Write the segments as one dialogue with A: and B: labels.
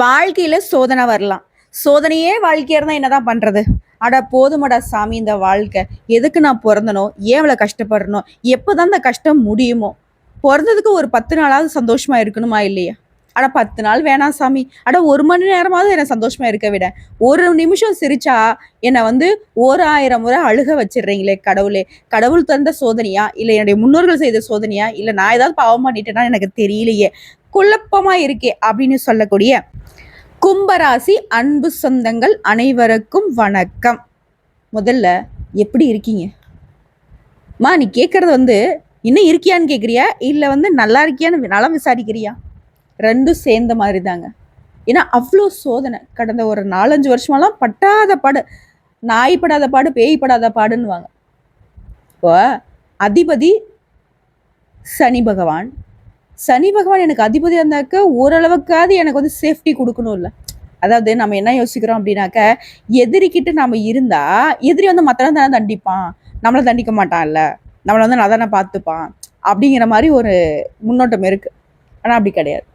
A: வாழ்க்கையில் சோதனை வரலாம். சோதனையே வாழ்க்கையாக இருந்தால் என்ன என்னதான் பண்ணுறது அட போதுமடா சாமி இந்த வாழ்க்கை. எதுக்கு நான் பிறந்தனோ? ஏன் இவ்வளோ கஷ்டப்படணும் எப்போதான் இந்த கஷ்டம் முடியுமோ? பிறந்ததுக்கு ஒரு பத்து நாளாவது சந்தோஷமா இருக்கணுமா இல்லையா? அட பத்து நாள் வேணாம் சாமி. அட ஒரு மணி நேரமாவது என்னை சந்தோஷமாக இருக்க விட. ஒரு நிமிஷம் சிரிச்சா என்னை வந்து ஒரு ஆயிரம் முறை அழுக வச்சிடுறீங்களே கடவுளே. கடவுள் தந்த சோதனையா? இல்லை என்னுடைய முன்னோர்கள் செய்த சோதனையா? இல்லை நான் ஏதாவது பாவம் பண்ணிட்டேன்னா எனக்கு தெரியலையே. குழப்பமா இருக்கே அப்படின்னு சொல்லக்கூடிய கும்பராசி அன்பு சொந்தங்கள் அனைவருக்கும் வணக்கம். முதல்ல எப்படி இருக்கீங்க? மா நீ கேட்கறது வந்து இன்னும் இருக்கியான்னு கேட்குறியா இல்லை வந்து நல்லா இருக்கியான்னு நலம் விசாரிக்கிறியா? ரெண்டும் சேர்ந்த மாதிரி தாங்க ஏன்னா அவ்வளோ சோதனை. கடந்த ஒரு நாலஞ்சு வருஷமெல்லாம் பட்டாத பாடு நாய் படாத பாடு பேய் படாத பாடுன்னுவாங்க. இப்போ அதிபதி சனி பகவான் சனி பகவான் எனக்கு அதிபதியாக இருந்தாக்க ஓரளவுக்காவது எனக்கு வந்து சேஃப்டி கொடுக்கணும் இல்லை அதாவது நம்ம என்ன யோசிக்கிறோம் அப்படின்னாக்க எதிரிக்கிட்ட நம்ம இருந்தா எதிரி வந்து மற்றவன் தானே தண்டிப்பான். நம்மளை தண்டிக்க மாட்டான்ல. நம்மளை வந்து நான் தானே பார்த்துப்பான். அப்படிங்கிற மாதிரி ஒரு முன்னோட்டம் இருக்கு. ஆனால் அப்படி கிடையாது.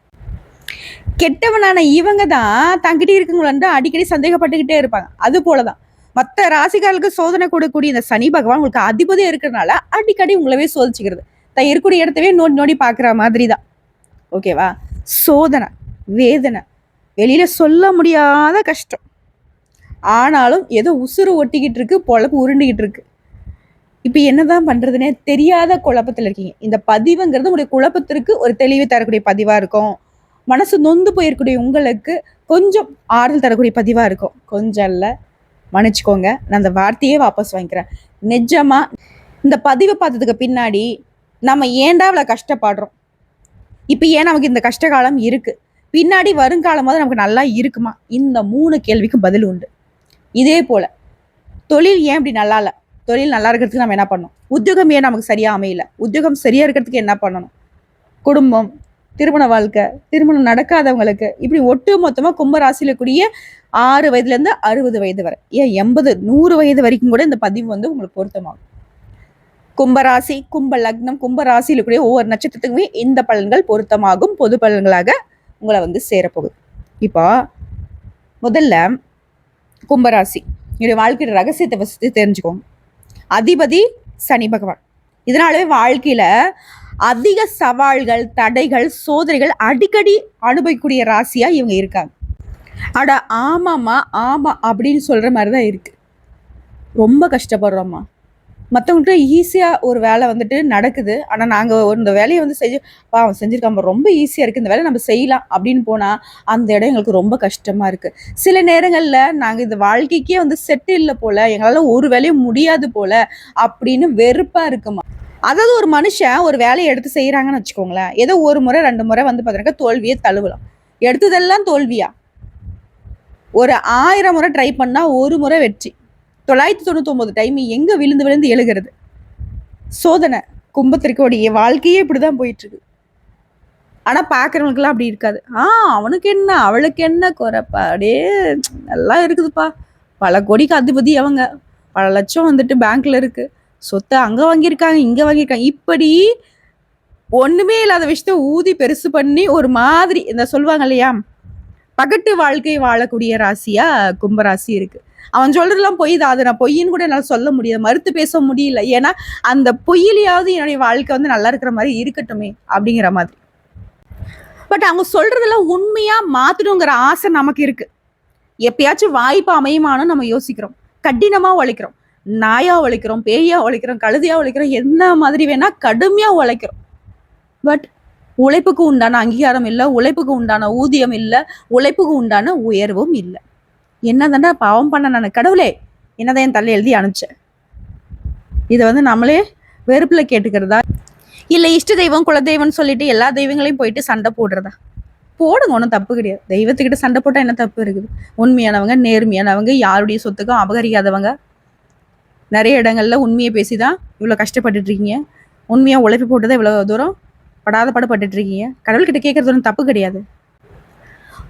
A: கெட்டவனான இவங்க தான் தங்கிட்டே இருக்குங்களா அடிக்கடி சந்தேகப்பட்டுக்கிட்டே இருப்பாங்க. அது போலதான். மற்ற ராசிகாலுக்கு சோதனை கொடுக்கக்கூடிய இந்த சனி பகவான் உங்களுக்கு அதிபதியாக இருக்கிறனால அடிக்கடி உங்களவே சோதிச்சுக்கிறது. தான் இருக்கக்கூடிய இடத்தவே நோடி நோடி பார்க்குற மாதிரி தான் ஓகேவா சோதனை வேதனை. வெளியில் சொல்ல முடியாத கஷ்டம். ஆனாலும் ஏதோ உசுறு ஒட்டிக்கிட்டு இருக்கு பொழப்பு உருண்டிக்கிட்டு இருக்கு. இப்போ என்னதான் பண்ணுறதுனே தெரியாத குழப்பத்தில் இருக்கீங்க. இந்த பதிவுங்கிறது உங்களுடைய குழப்பத்திற்கு ஒரு தெளிவு தரக்கூடிய பதிவாக இருக்கும். மனசு நொந்து போயிருக்கக்கூடிய உங்களுக்கு கொஞ்சம் ஆறுதல் தரக்கூடிய பதிவாக இருக்கும். கொஞ்சம் இல்லை மன்னிச்சுக்கோங்க. நான் அந்த வார்த்தையே வாபஸ் வாங்கிக்கிறேன். நிஜமாக இந்த பதிவை பார்த்ததுக்கு பின்னாடி நம்ம ஏன்டா இவ்வளோ கஷ்டப்படுறோம்? இப்போ ஏன் நமக்கு இந்த கஷ்டகாலம் இருக்குது பின்னாடி வருங்காலமாவது நமக்கு நல்லா இருக்குமா? இந்த மூணு கேள்விக்கும் பதில் உண்டு. இதே போல் தொழில் ஏன் இப்படி நல்லா இல்லை? தொழில் நல்லா இருக்கிறதுக்கு நம்ம என்ன பண்ணணும்? உத்தியோகம் ஏன் நமக்கு சரியாக அமையல? உத்தியோகம் சரியாக இருக்கிறதுக்கு என்ன பண்ணணும்? குடும்பம் திருமண வாழ்க்கை திருமணம் நடக்காதவங்களுக்கு இப்படி ஒட்டு மொத்தமாக கும்பராசியில் கூடிய ஆறு வயதுலேருந்து அறுபது வயது வரை ஏன் எண்பது நூறு வயது வரைக்கும் கூட இந்த பதிவு வந்து உங்களுக்கு பொருத்தமாகும். கும்பராசி கும்ப லக்னம் கும்பராசியில் கூடிய ஒவ்வொரு நட்சத்திரத்துக்குமே இந்த பலன்கள் பொருத்தமாகும். பொது பலன்களாக உங்களை வந்து சேரப்போகுது. இப்போ முதல்ல கும்பராசி. என்னுடைய வாழ்க்கையோட ரகசியத்தை ஃபஸ்ட்டு தெரிஞ்சுக்கோங்க. அதிபதி சனி பகவான். இதனாலவே வாழ்க்கையில அதிக சவால்கள் தடைகள் சோதனைகள் அடிக்கடி அனுபவிக்கக்கூடிய ராசியா இவங்க இருக்காங்க. அட ஆமாம்மா ஆமா அப்படின்னு சொல்ற மாதிரி தான் இருக்கு. ரொம்ப கஷ்டப்படுறோம்மா. மற்றவங்கள்ட்ட ஈஸியாக ஒரு வேலை வந்துட்டு நடக்குது. ஆனால் நாங்கள் இந்த வேலையை வந்து செஞ்சு பாவம் செஞ்சுருக்காம ரொம்ப ஈஸியாக இருக்குது இந்த வேலை நம்ம செய்யலாம் அப்படின்னு போனால் அந்த இடம் எங்களுக்கு ரொம்ப கஷ்டமாக இருக்குது சில நேரங்களில் நாங்கள் இந்த வாழ்க்கைக்கே வந்து செட் இல்லை போல் எங்களால் ஒரு வேலையும் முடியாது போல் அப்படின்னு வெறுப்பாக இருக்குமா? அதாவது ஒரு மனுஷன் ஒரு வேலையை எடுத்து செய்கிறாங்கன்னு வச்சுக்கோங்களேன். ஏதோ ஒரு முறை ரெண்டு முறை வந்து பார்த்தீங்கன்னா தோல்வியை தழுவலாம். எடுத்ததெல்லாம் தோல்வியா? ஒரு ஆயிரம் முறை ட்ரை பண்ணால் ஒரு முறை வெற்றி. தொள்ளாயிரத்தி தொண்ணூத்தொம்பது டைம் எங்கே விழுந்து விழுந்து எழுகிறது? சோதனை கும்பத்திற்கோடைய வாழ்க்கையே இப்படிதான் போயிட்டு இருக்கு ஆனால் பார்க்குறவங்களுக்குலாம் அப்படி இருக்காது. ஆ அவனுக்கு என்ன அவளுக்கு என்ன குறைப்பா அப்படியே நல்லா இருக்குதுப்பா. பல கோடிக்கு அதிபதி அவங்க. பல லட்சம் வந்துட்டு பேங்க்ல இருக்கு. சொத்தை அங்கே வாங்கியிருக்காங்க இங்கே வாங்கியிருக்காங்க. இப்படி ஒன்றுமே இல்லாத விஷயத்த ஊதி பெருசு பண்ணி ஒரு மாதிரி இந்த சொல்லுவாங்க இல்லையா? பகட்டு வாழ்க்கை வாழக்கூடிய ராசியாக கும்பராசி இருக்குது அவன் சொல்றதெல்லாம் பொய் தான் அது நான் பொய்ன்னு கூட என்னால் சொல்ல முடியாது. மறுத்து பேச முடியல. ஏன்னா அந்த பொய்யிலையாவது என்னுடைய வாழ்க்கை வந்து நல்லா இருக்கிற மாதிரி இருக்கட்டுமே அப்படிங்கிற மாதிரி. பட் அவங்க சொல்றதெல்லாம் உண்மையா மாத்தணுங்கிற ஆசை நமக்கு இருக்கு. எப்பயாச்சும் வாய்ப்பு அமையுமானு நம்ம யோசிக்கிறோம். கடினமா உழைக்கிறோம். நாயா உழைக்கிறோம். பேயா உழைக்கிறோம். கழுதியா உழைக்கிறோம். என்ன மாதிரி வேணா கடுமையா உழைக்கிறோம். பட் உழைப்புக்கு உண்டான அங்கீகாரம் இல்லை. உழைப்புக்கு உண்டான ஊதியம் இல்லை. உழைப்புக்கு உண்டான உயர்வும் இல்லை. என்னதாண்டா பாவம் பண்ண நான்? கடவுளே என்னதான் என் தலை எழுதி அனுப்பிச்சேன் இதை வந்து நம்மளே வெறுப்பில் கேட்டுக்கிறதா? இல்லை இஷ்ட தெய்வம் குலதெய்வம்னு சொல்லிட்டு எல்லா தெய்வங்களையும் போயிட்டு சண்டை போடுறதா? போடுங்க ஒன்றும் தப்பு கிடையாது. தெய்வத்துக்கிட்ட சண்டை போட்டால் என்ன தப்பு இருக்குது? உண்மையானவங்க நேர்மையானவங்க யாருடைய சொத்துக்கும் அபகரிக்காதவங்க? நிறைய இடங்கள்ல உண்மையை பேசி தான் இவ்வளோ கஷ்டப்பட்டுட்டு இருக்கீங்க. உண்மையாக உழைப்பு போட்டு தான் இவ்வளோ தூரம் படாத பாடுபட்டுட்டு இருக்கீங்க. கடவுள்கிட்ட கேட்குறது ஒன்றும் தப்பு கிடையாது.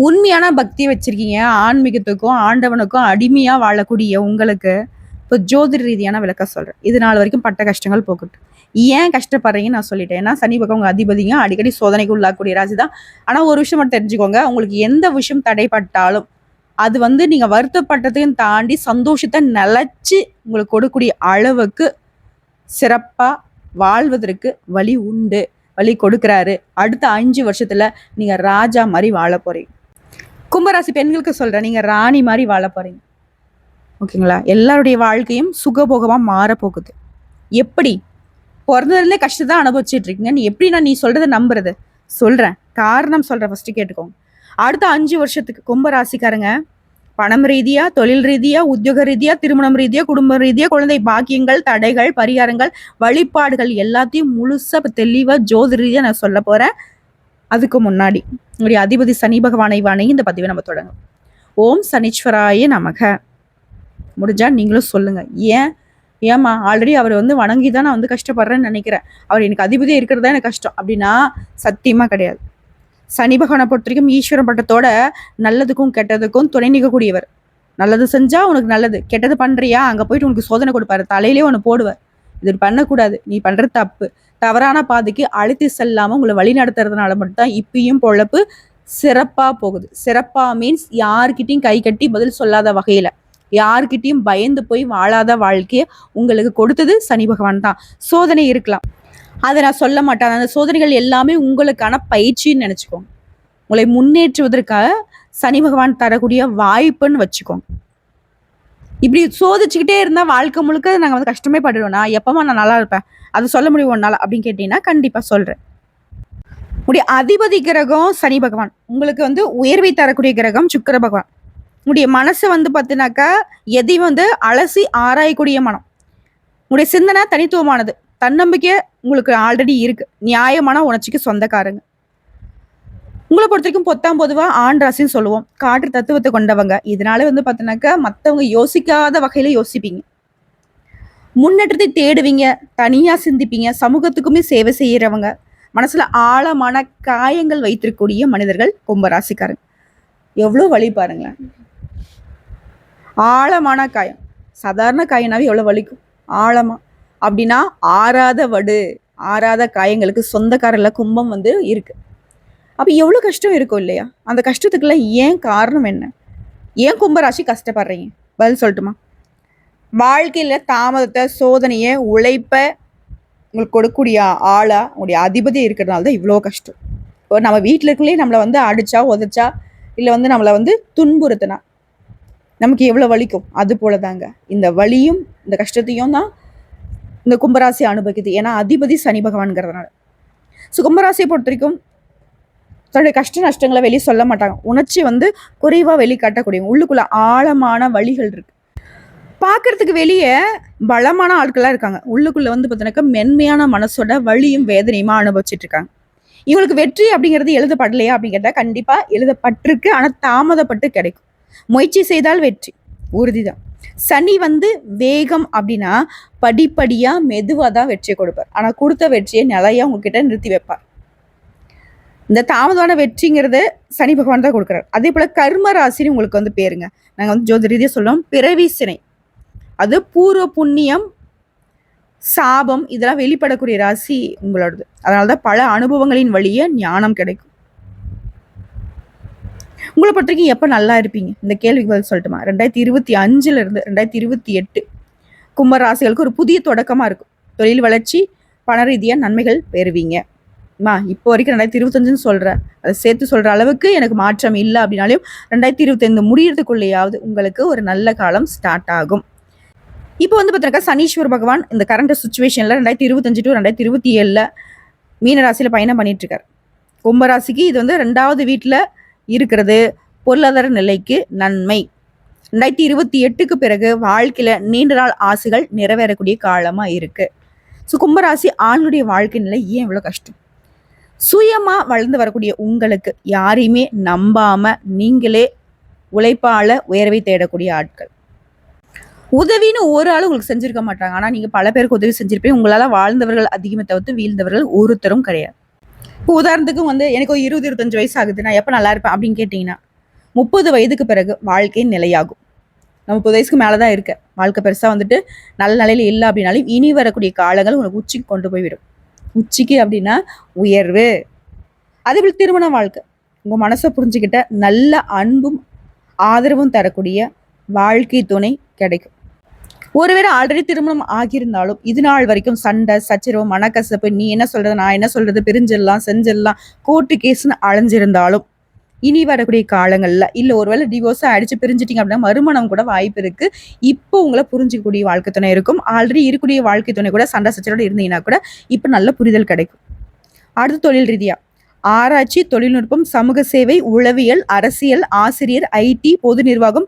A: உண்மையான பக்தி வச்சிருக்கீங்க. ஆன்மீகத்துக்கும் ஆண்டவனுக்கும் அடிமையாக வாழக்கூடிய உங்களுக்கு இப்போ ஜோதிட ரீதியான விளக்கம் சொல்கிறேன் இது நாள் வரைக்கும் பட்ட கஷ்டங்கள் போகட்டும். ஏன் கஷ்டப்படுறீங்கன்னு நான் சொல்லிட்டேன். ஏன்னா சனி பக்கம் உங்கள் அதிபதிங்க. அடிக்கடி சோதனைக்கு உள்ளாக்கூடிய ராசி தான். ஆனால் ஒரு விஷயம் மட்டும் தெரிஞ்சுக்கோங்க. உங்களுக்கு எந்த விஷயம் தடைப்பட்டாலும் அது வந்து நீங்கள் வருத்தப்பட்டதையும் தாண்டி சந்தோஷத்தை நிலச்சி உங்களுக்கு கொடுக்கக்கூடிய அளவுக்கு சிறப்பாக வாழ்வதற்கு வழி உண்டு. வழி கொடுக்குறாரு. அடுத்த அஞ்சு வருஷத்தில் நீங்கள் ராஜா மாதிரி வாழ போகிறீங்க கும்பராசி பெண்களுக்கு சொல்றேன். நீங்க ராணி மாதிரி வாழ போறீங்க. ஓகேங்களா? எல்லாருடைய வாழ்க்கையும் சுகபோகமா மாறப்போகுது எப்படி? பிறந்ததுலேருந்தே கஷ்டத்தை அனுபவிச்சுட்டு இருக்கீங்கன்னு எப்படி நான் நீ சொல்றதை நம்புறது? சொல்றேன். காரணம் சொல்றேன் ஃபர்ஸ்ட் கேட்டுக்கோங்க. அடுத்த அஞ்சு வருஷத்துக்கு கும்பராசிக்காரங்க பணம் ரீதியா தொழில் ரீதியா உத்தியோக ரீதியா திருமணம் ரீதியா குடும்ப ரீதியா குழந்தை பாக்கியங்கள் தடைகள் பரிகாரங்கள் வழிபாடுகள் எல்லாத்தையும் முழுசா இப்ப தெளிவா ஜோதி ரீதியா நான் சொல்ல போறேன். அதுக்கு முன்னாடி. உங்களுடைய அதிபதி சனி பகவானை வணங்கி இந்த பதிவை நம்ம தொடங்கும். ஓம் சனீஸ்வராய நமக. முடிஞ்சா நீங்களும் சொல்லுங்க. ஏன்? ஏமா ஆல்ரெடி அவர் வந்து வணங்கி தான் நான் வந்து கஷ்டப்படுறேன்னு நினைக்கிறேன். அவர் எனக்கு அதிபதியாக இருக்கிறதா எனக்கு கஷ்டம். அப்படின்னா சத்தியமாக கிடையாது. சனி பகவானை பொறுத்த வரைக்கும் ஈஸ்வரன் பட்டத்தோட நல்லதுக்கும் கெட்டதுக்கும் துணை நிற்கக்கூடியவர். நல்லது செஞ்சால் உனக்கு நல்லது. கெட்டது பண்ணுறியா அங்கே போயிட்டு உனக்கு சோதனை கொடுப்பாரு. தலையிலே ஒன்று போடுவார். இது பண்ணக்கூடாது. நீ பண்ற தப்பு. தவறான பாதைக்கு அழுத்தி செல்லாம உங்களை வழி நடத்துறதுனால மட்டும்தான் இப்பயும் பொழப்பு சிறப்பா போகுது. சிறப்பா மீன்ஸ் யார்கிட்டையும் கை கட்டி பதில் சொல்லாத வகையில. யார்கிட்டையும் பயந்து போய் வாழாத வாழ்க்கையை உங்களுக்கு கொடுத்தது சனி பகவான் தான். சோதனை இருக்கலாம். அதை நான் சொல்ல மாட்டேன். அந்த சோதனைகள் எல்லாமே உங்களுக்கான பயிற்சின்னு நினச்சிக்கோங்க. உங்களை முன்னேற்றுவதற்காக சனி பகவான் தரக்கூடிய வாய்ப்புன்னு வச்சுக்கோங்க. இப்படி சோதிச்சுக்கிட்டே இருந்தால் வாழ்க்கை முழுக்க நாங்கள் வந்து கஷ்டமே படுவோம் நான் எப்பமா நான் நல்லா இருப்பேன்? அது சொல்ல முடியும் ஒன்றால் அப்படின்னு கேட்டீங்கன்னா கண்டிப்பாக சொல்கிறேன் உடைய அதிபதி கிரகம் சனி பகவான். உங்களுக்கு வந்து உயர்வை தரக்கூடிய கிரகம் சுக்கர பகவான். உடைய மனசு வந்து பார்த்தினாக்கா எதையும் வந்து அலசி ஆராயக்கூடிய மனம். உடைய சிந்தனை தனித்துவமானது. தன்னம்பிக்கை உங்களுக்கு ஆல்ரெடி இருக்கு. நியாயமான உணர்ச்சிக்கு சொந்தக்காரங்க. உங்களை பொறுத்த வரைக்கும் பொத்தாம் பொதுவாக ஆண் ராசின்னு சொல்லுவோம். காற்று தத்துவத்தை கொண்டவங்க. இதனால வந்து பார்த்தீங்கன்னாக்கா மற்றவங்க யோசிக்காத வகையில யோசிப்பீங்க. முன்னேற்றத்தை தேடுவீங்க. தனியா சிந்திப்பீங்க. சமூகத்துக்குமே சேவை செய்யறவங்க. மனசுல ஆழமான காயங்கள் வைத்திருக்கக்கூடிய மனிதர்கள் கும்பராசிக்காரங்க. எவ்வளோ வழி பாருங்களேன். ஆழமான காயம். சாதாரண காயனாவே எவ்வளோ வலிக்கும். ஆழமா. அப்படின்னா ஆறாத வடு. ஆறாத காயங்களுக்கு சொந்தக்காரில் கும்பம் வந்து இருக்குது அப்போ எவ்வளோ கஷ்டம் இருக்கும் இல்லையா? அந்த கஷ்டத்துக்கெல்லாம் ஏன் காரணம் என்ன? ஏன் கும்பராசி கஷ்டப்படுறீங்க? பதில் சொல்லட்டுமா? வாழ்க்கையில் தாமதத்தை சோதனையை உழைப்பை உங்களுக்கு கொடுக்கக்கூடிய ஆளாக உங்களுடைய அதிபதி இருக்கிறதுனால தான் இவ்வளோ கஷ்டம். இப்போ நம்ம வீட்டில் இருக்கலே நம்மளை வந்து அடித்தா உதச்சா இல்லை வந்து நம்மளை வந்து துன்புறுத்தினா நமக்கு எவ்வளோ வலிக்கும்? அது போல தாங்க இந்த வலியும் இந்த கஷ்டத்தையும் தான் இந்த கும்பராசி அனுபவிக்குது. ஏன்னா அதிபதி சனி பகவான்கிறதுனால ஸோ கும்பராசியை பொறுத்த வரைக்கும் தன்னுடைய கஷ்ட நஷ்டங்களை வெளியே சொல்ல மாட்டாங்க. உணர்ச்சி வந்து குறைவாக வெளிக்காட்டக்கூடிய உள்ளுக்குள்ள ஆழமான வழிகள் இருக்கு. பார்க்கறதுக்கு வெளியே பலமான ஆட்களாக இருக்காங்க. உள்ளுக்குள்ள வந்து பார்த்தீங்கன்னாக்கா மென்மையான மனசோட வழியும் வேதனையுமா அனுபவிச்சுட்டு இருக்காங்க. இவங்களுக்கு வெற்றி அப்படிங்கிறது எழுதப்படலையா அப்படிங்கிறத கண்டிப்பாக எழுதப்பட்டிருக்கு. ஆனால் தாமதப்பட்டு கிடைக்கும். முயற்சி செய்தால் வெற்றி. உறுதிதான். சனி வந்து வேகம் அப்படின்னா படிப்படியாக மெதுவாக தான் வெற்றியை கொடுப்பார். ஆனால் கொடுத்த வெற்றியை நிலையாக உங்ககிட்ட நிறுத்தி வைப்பார். இந்த தாமதமான வெற்றிங்கிறது சனி பகவான் தான் கொடுக்குறாரு. அதே போல் கர்ம ராசின்னு உங்களுக்கு வந்து பேருங்க. நாங்கள் வந்து ஜோதி ரீதியாக சொல்லுவோம் பிறவி சினை. அது பூர்வ புண்ணியம் சாபம் இதெல்லாம் வெளிப்படக்கூடிய ராசி உங்களோடது. அதனால தான் பல அனுபவங்களின் வழியே ஞானம் கிடைக்கும். உங்களை பொறுத்த வரைக்கும் எப்போ நல்லா இருப்பீங்க? இந்த கேள்விக்கு பதில் சொல்லட்டுமா? ரெண்டாயிரத்தி இருபத்தி அஞ்சுல இருந்து ரெண்டாயிரத்தி இருபத்தி எட்டு கும்ப ராசிகளுக்கு ஒரு புதிய தொடக்கமாக இருக்கும். தொழில் வளர்ச்சி பண ரீதியாக நன்மைகள் பெறுவீங்க. மா இப்போ வரைக்கும் ரெண்டாயிரத்தி இருபத்தஞ்சுன்னு சொல்கிறேன் அதை சேர்த்து சொல்கிற அளவுக்கு எனக்கு மாற்றம் இல்லை அப்படின்னாலும் ரெண்டாயிரத்தி இருபத்தைந்து முடியறதுக்குள்ளேயாவது உங்களுக்கு ஒரு நல்ல காலம் ஸ்டார்ட் ஆகும். இப்போ வந்து பார்த்தீங்கன்னா சனீஸ்வர் பகவான் இந்த கரண்ட் சுச்சுவேஷனில் ரெண்டாயிரத்தி இருபத்தஞ்சு டு ரெண்டாயிரத்தி இருபத்தி ஏழில் மீனராசியில் பயணம் பண்ணிட்டு கும்பராசிக்கு இது வந்து ரெண்டாவது வீட்டில் இருக்கிறது. பொருளாதார நிலைக்கு நன்மை. ரெண்டாயிரத்தி இருபத்தி எட்டுக்கு பிறகு வாழ்க்கையில் நீண்ட நாள் ஆசைகள் நிறைவேறக்கூடிய காலமாக இருக்குது ஸோ கும்பராசி ஆண்களுடைய வாழ்க்கை நிலை ஏன் இவ்வளோ கஷ்டம்? சுயமாக வளர்ந்து வரக்கூடிய உங்களுக்கு யாரையுமே நம்பாம நீங்களே உழைப்பால உயர்வை தேடக்கூடிய ஆட்கள். உதவின்னு ஒரு ஆள் உங்களுக்கு செஞ்சிருக்க மாட்டாங்க. ஆனால் நீங்கள் பல பேருக்கு உதவி செஞ்சுருப்பீங்க. உங்களால் வாழ்ந்தவர்கள் அதிகமே தவிர்த்து வீழ்ந்தவர்கள் ஒருத்தரும் கிடையாது. இப்போ உதாரணத்துக்கு வந்து எனக்கு ஒரு இருபது இருபத்தஞ்சு வயசு ஆகுது. நான் எப்போ நல்லா இருப்பேன் அப்படின்னு கேட்டிங்கன்னா முப்பது வயதுக்கு பிறகு வாழ்க்கை நிலையாகும். நான் முப்பது வயசுக்கு மேலே தான் இருக்கேன். வாழ்க்கை பெருசாக வந்துட்டு நல்ல நிலையில் இல்லை அப்படின்னாலும் இனி வரக்கூடிய காலங்கள் உங்களுக்கு உச்சிக்கு கொண்டு போய்விடும். உச்சிக்கு அப்படின்னா உயர்வு. அதேபோல் திருமண வாழ்க்கை. உங்கள் மனசை புரிஞ்சுக்கிட்ட நல்ல அன்பும் ஆதரவும் தரக்கூடிய வாழ்க்கை துணை கிடைக்கும். ஒருவேளை ஆல்ரெடி திருமணம் ஆகியிருந்தாலும் இது நாள் வரைக்கும் சண்டை சச்சரவு மனக்கசப்பு நீ என்ன சொல்கிறது நான் என்ன சொல்கிறது பிரிஞ்சிடலாம் செஞ்சிடலாம் கோர்ட்டு கேஸ்னு அலைஞ்சிருந்தாலும் இனி வரக்கூடிய காலங்களில் இல்லை ஒருவேளை டிவோர்ஸ் அடிச்சு பிரிஞ்சிட்டிங்க அப்படின்னா மறுமணம் கூட வாய்ப்பு இருக்கு. இப்போ உங்களை புரிஞ்சிக்கக்கூடிய வாழ்க்கை துணை இருக்கும். ஆல்ரெடி இருக்கக்கூடிய வாழ்க்கை துணை கூட சண்டை சச்சரோட இருந்தீங்கன்னா கூட இப்போ நல்ல புரிதல் கிடைக்கும். அடுத்து தொழில் ரீதியா. ஆராய்ச்சி தொழில்நுட்பம் சமூக சேவை உளவியல் அரசியல் ஆசிரியர் ஐடி பொது நிர்வாகம்.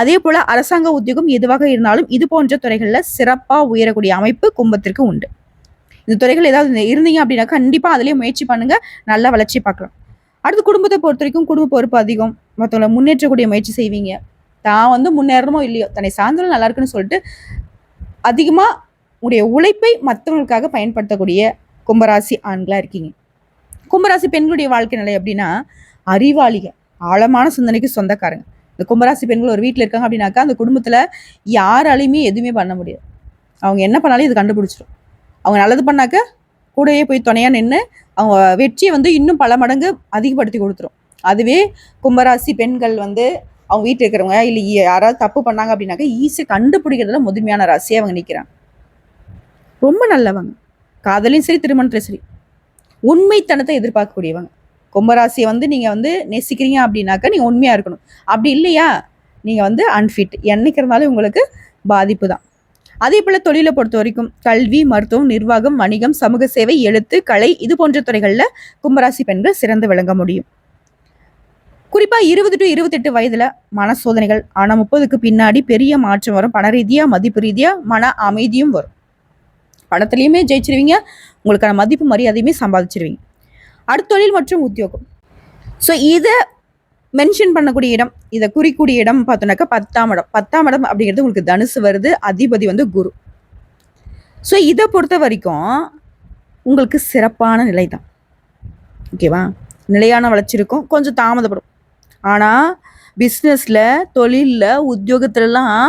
A: அதே போல அரசாங்க உத்தியோகம் எதுவாக இருந்தாலும் இது போன்ற துறைகளில் சிறப்பாக உயரக்கூடிய அமைப்பு கும்பத்திற்கு உண்டு. இந்த துறைகள் ஏதாவது இருந்தீங்க அப்படின்னா கண்டிப்பாக அதிலேயே முயற்சி பண்ணுங்க. நல்லா வளர்ச்சி பார்க்கலாம். அடுத்து குடும்பத்தை பொறுத்த வரைக்கும் குடும்ப பொறுப்பு அதிகம். மற்றவங்களை முன்னேற்றக்கூடிய முயற்சி செய்வீங்க. தான் வந்து முன்னேறணுமோ இல்லையோ தன்னை சார்ந்தவங்க நல்லா இருக்குன்னு சொல்லிட்டு அதிகமாக உங்களுடைய உழைப்பை மற்றவங்களுக்காக பயன்படுத்தக்கூடிய கும்பராசி ஆண்களாக இருக்கீங்க. கும்பராசி பெண்களுடைய வாழ்க்கை நிலை அப்படின்னா அறிவாளிக ஆழமான சிந்தனைக்கு சொந்தக்காரங்க. இந்த கும்பராசி பெண்கள் ஒரு வீட்டில் இருக்காங்க அப்படின்னாக்கா அந்த குடும்பத்தில் யாராலையுமே எதுவுமே பண்ண முடியாது. அவங்க என்ன பண்ணாலும் இது கண்டுபிடிச்சிடும் அவங்க நல்லது பண்ணாக்க கூடயே போய் துணையாக நின்று அவங்க வெற்றியை வந்து இன்னும் பல மடங்கு அதிகப்படுத்தி கொடுத்துரும். அதுவே கும்பராசி பெண்கள் வந்து அவங்க வீட்டில் இருக்கிறவங்க இல்லை யாராவது தப்பு பண்ணாங்க அப்படின்னாக்கா ஈஸியாக கண்டுபிடிக்கிறதுல முதுமையான ராசியாக அவங்க நிற்கிறாங்க ரொம்ப நல்லவங்க. காதலையும் சரி திருமணத்திலும் சரி. உண்மைத்தனத்தை எதிர்பார்க்கக்கூடியவங்க. கும்பராசியை வந்து நீங்கள் வந்து நேசிக்கிறீங்க அப்படின்னாக்கா நீங்கள் உண்மையாக இருக்கணும். அப்படி இல்லையா? நீங்கள் வந்து அன்ஃபிட் என்னைக்கு இருந்தாலும் உங்களுக்கு பாதிப்பு தான் அதே போல் தொழிலை பொறுத்த வரைக்கும் கல்வி மருத்துவம் நிர்வாகம் வணிகம் சமூக சேவை எழுத்து கலை இது போன்ற துறைகளில் கும்பராசி பெண்கள் சிறந்து விளங்க முடியும். குறிப்பாக இருபது டு இருபத்தெட்டு வயதில் மன சோதனைகள் ஆனால் முப்பதுக்கு பின்னாடி பெரிய மாற்றம் வரும். பண ரீதியாக மதிப்பு ரீதியாக மன அமைதியும் வரும். பணத்துலேயுமே ஜெயிச்சிருவீங்க உங்களுக்கான மதிப்பு மரியாதையுமே சம்பாதிச்சிருவீங்க. அடுத்த தொழில் மற்றும் உத்தியோகம். ஸோ இதை மென்ஷன் பண்ணக்கூடிய இடம் இதை குறிக்கூடிய இடம் பார்த்தோன்னாக்கா பத்தாம் இடம். பத்தாம் இடம் அப்படிங்கிறது உங்களுக்கு தனுசு வருது அதிபதி வந்து குரு. ஸோ இதை பொறுத்த வரைக்கும் உங்களுக்கு சிறப்பான நிலை தான் ஓகேவா நிலையான வளர்ச்சி இருக்கும் கொஞ்சம் தாமதப்படும். ஆனால் பிஸ்னஸில் தொழிலில் உத்தியோகத்துலலாம்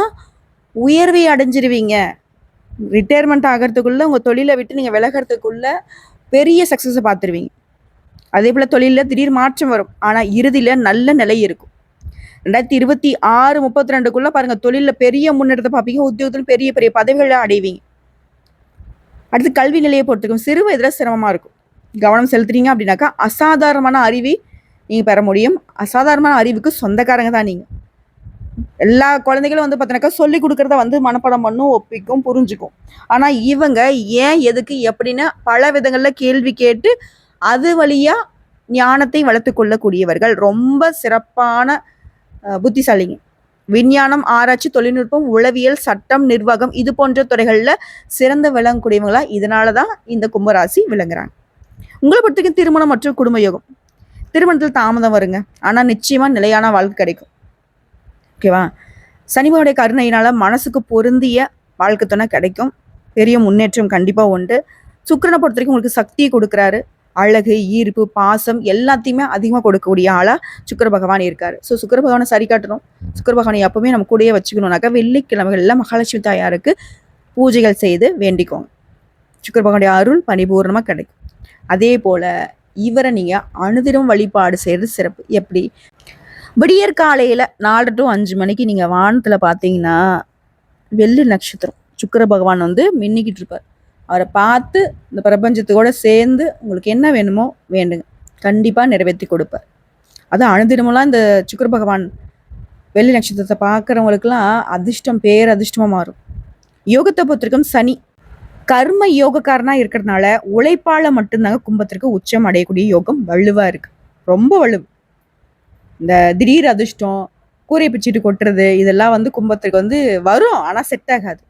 A: உயர்வை அடைஞ்சிருவீங்க. ரிட்டையர்மெண்ட் ஆகிறதுக்குள்ளே உங்கள் தொழிலை விட்டு நீங்கள் விலகிறதுக்குள்ளே பெரிய சக்ஸஸை பார்த்துருவீங்க. அதே போல் தொழிலில் திடீர் மாற்றம் வரும். ஆனால் இறுதியில் நல்ல நிலை இருக்கும். ரெண்டாயிரத்தி இருபத்தி ஆறு முப்பத்தி ரெண்டுக்குள்ளே பாருங்கள் தொழிலில் பெரிய முன்னேற்றத்தை பார்ப்பீங்க. உத்தியோகத்தில் பெரிய பெரிய பதவிகளை அடைவீங்க. அடுத்து கல்வி நிலையை பொறுத்துக்கும் சிறு வயதில் சிரமமாக இருக்கும். கவனம் செலுத்துறீங்க அப்படின்னாக்கா அசாதாரணமான அறிவை நீங்கள் பெற முடியும். அசாதாரணமான அறிவுக்கு சொந்தக்காரங்க தான் நீங்கள் எல்லா குழந்தைகளும் வந்து பார்த்தீங்கன்னாக்கா சொல்லி கொடுக்குறத வந்து மனப்பாடம் பண்ணும் ஒப்பிக்கும் புரிஞ்சுக்கும். ஆனால் இவங்க ஏன் எதுக்கு எப்படின்னு பல விதங்களில் கேள்வி கேட்டு அது வழியாக ஞானத்தை வளர்த்து கொள்ளக்கூடியவர்கள். ரொம்ப சிறப்பான புத்திசாலிங்க. விஞ்ஞானம் ஆராய்ச்சி தொழில்நுட்பம் உளவியல் சட்டம் நிர்வாகம் இது போன்ற துறைகளில் சிறந்த விளங்கக்கூடியவங்களா இதனால தான் இந்த கும்பராசி விளங்குறாங்க. உங்களை பொறுத்தவரைக்கும் திருமணம் மற்றும் குடும்ப யோகம். திருமணத்தில் தாமதம் வருங்க. ஆனால் நிச்சயமாக நிலையான வாழ்க்கை கிடைக்கும். ஓகேவா சனிபாவுடைய கருணையினால் மனசுக்கு பொருந்திய வாழ்க்கை துணை கிடைக்கும். பெரிய முன்னேற்றம் கண்டிப்பாக உண்டு. சுக்கிரனை பொறுத்த வரைக்கும் உங்களுக்கு சக்தியை கொடுக்குறாரு. அழகு ஈர்ப்பு பாசம் எல்லாத்தையுமே அதிகமாக கொடுக்கக்கூடிய ஆளாக சுக்கிர பகவான் இருக்காரு. ஸோ சுக்கிர பகவானை சரி காட்டணும். சுக்கிர பகவானை எப்பவுமே நம்ம கூடயே வச்சுக்கணும்னாக்கா வெள்ளிக்கிழமைகளில் மகாலட்சுமி தாயாருக்கு பூஜைகள் செய்து வேண்டிக்கோங்க. சுக்கிர பகவானுடைய அருள் பரிபூர்ணமாக கிடைக்கும். அதே போல் இவரை நீங்கள் அனுதினம் வழிபாடு செய்கிறது சிறப்பு. எப்படி? விடியற் காலையில் நாலு டு அஞ்சு மணிக்கு நீங்கள் வானத்தில் பார்த்தீங்கன்னா வெள்ளி நட்சத்திரம். சுக்கிர பகவான் வந்து மின்னிக்கிட்டு இருப்பார். அவரை பார்த்து இந்த பிரபஞ்சத்தோட சேர்ந்து உங்களுக்கு என்ன வேணுமோ வேண்டுங்க. கண்டிப்பாக நிறைவேற்றி கொடுப்பார். அதுவும் அனுதினமெல்லாம் இந்த சுக்கர பகவான் வெள்ளி நட்சத்திரத்தை பார்க்குறவங்களுக்குலாம் அதிர்ஷ்டம் பேர் அதிர்ஷ்டமாக மாறும். யோகத்தை பொறுத்திருக்கும் சனி கர்ம யோகக்காரனாக இருக்கிறதுனால உழைப்பால் மட்டும்தாங்க கும்பத்திற்கு உச்சம் அடையக்கூடிய யோகம் வலுவாக இருக்குது ரொம்ப வலுவு. இந்த திடீர் அதிர்ஷ்டம் கூரை பிச்சுட்டு கொட்டுறது இதெல்லாம் வந்து கும்பத்திற்கு வந்து வரும் ஆனால் செட் ஆகாது.